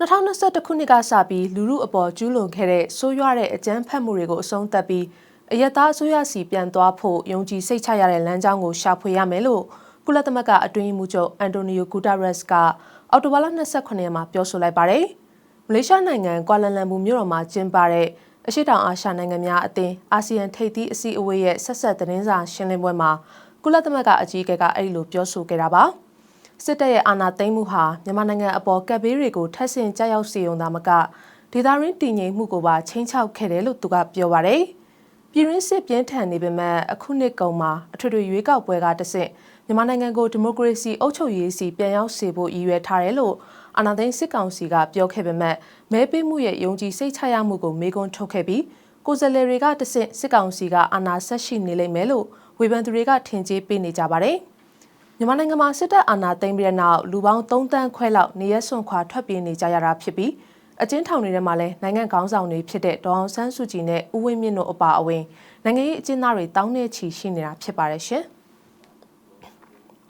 2021ခုနှစ်ကစပြီးလူမှုအပေါ်ကျူးလွန်ခဲ့တဲ့ဆိုးရွားတဲ့အကြမ်းဖက်မှုတွေကိုအဆုံးသတ်ပြီးအယက်သားအစိုးရစီပြန်သွားဖို့ယုံကြည်စိတ်ချရတဲ့လမ်းကြောင်းကိုရှာဖွေရမယ်လို့ကုလသမဂ္ဂအတွင်းမှုချုပ်အန်တိုနီယိုဂူတာရက်စ်ကအော်တိုဘာလ29ရက်မှာပြောဆိုလိုက်ပါတယ်။မလေးရှားနိုင်ငံကွာလန်လမ်ပူမြို့တော်မှာကျင်းပတဲ့အရှိတောင်အာရှနိုင်ငံများအသင်းအာဆီယံထိပ်သီးအစည်းအဝေးရဲ့ဆက်ဆက်သတင်းစာရှင်းလင်းပွဲမှာကုလသမဂ္ဂအကြီးအကဲကအဲ့လိုပြောဆိုခဲ့တာပါ။ စစ်တပ်ရဲ့အာဏာသိမ်းမှုဟာမြန်မာနိုင်ငံအပေါ်ကပ်ဘေးတွေကိုထပ်ဆင့်ကြောက်ရောက်စေုံသာမကဒေသရင်းတည်ငြိမ်မှုကိုပါချင်းချောက်ခဲ့တယ်လို့သူကပြောပါရယ်ပြည်ရင်းစစ်ပြင်းထန်နေပေမဲ့အခုနှစ်ကုန်မှာအထွေထွေရွေးကောက်ပွဲကတဆင့်မြန်မာနိုင်ငံကိုဒီမိုကရေစီအုပ်ချုပ်ရေးစီပြန်ရောက်စေဖို့ရည်ရွယ်ထားတယ်လို့အာဏာသိမ်းစစ်ကောင်စီကပြောခဲ့ပေမဲ့မဲပေးမှုရဲ့ယုံကြည်စိတ်ချရမှုကိုမေးခွန်းထုတ်ခဲ့ပြီးကိုယ်စားလှယ်တွေကတဆင့်စစ်ကောင်စီကအာဏာဆက်ရှိနေလိမ့်မယ်လို့ဝေဖန်သူတွေကထင်ကြေးပေးနေကြပါတယ်။ မြန်မာနိုင်ငံမှာစစ်တပ်အာဏာသိမ်းပြီးတဲ့နောက်လူပေါင်း3တန်းခွဲလောက်နေရစွန့်ခွာထွက်ပြေးနေကြရတာဖြစ်ပြီးအကျဉ်းထောင်တွေထဲမှာလည်းနိုင်ငံခေါင်းဆောင်တွေဖြစ်တဲ့ဒေါအောင်ဆန်းစုကြည်နဲ့ဦးဝင်းမြင့်တို့အပါအဝင်နိုင်ငံရေးအကျဉ်းသားတွေတောင်းနေချီရှိနေတာဖြစ်ပါတယ်ရှင်။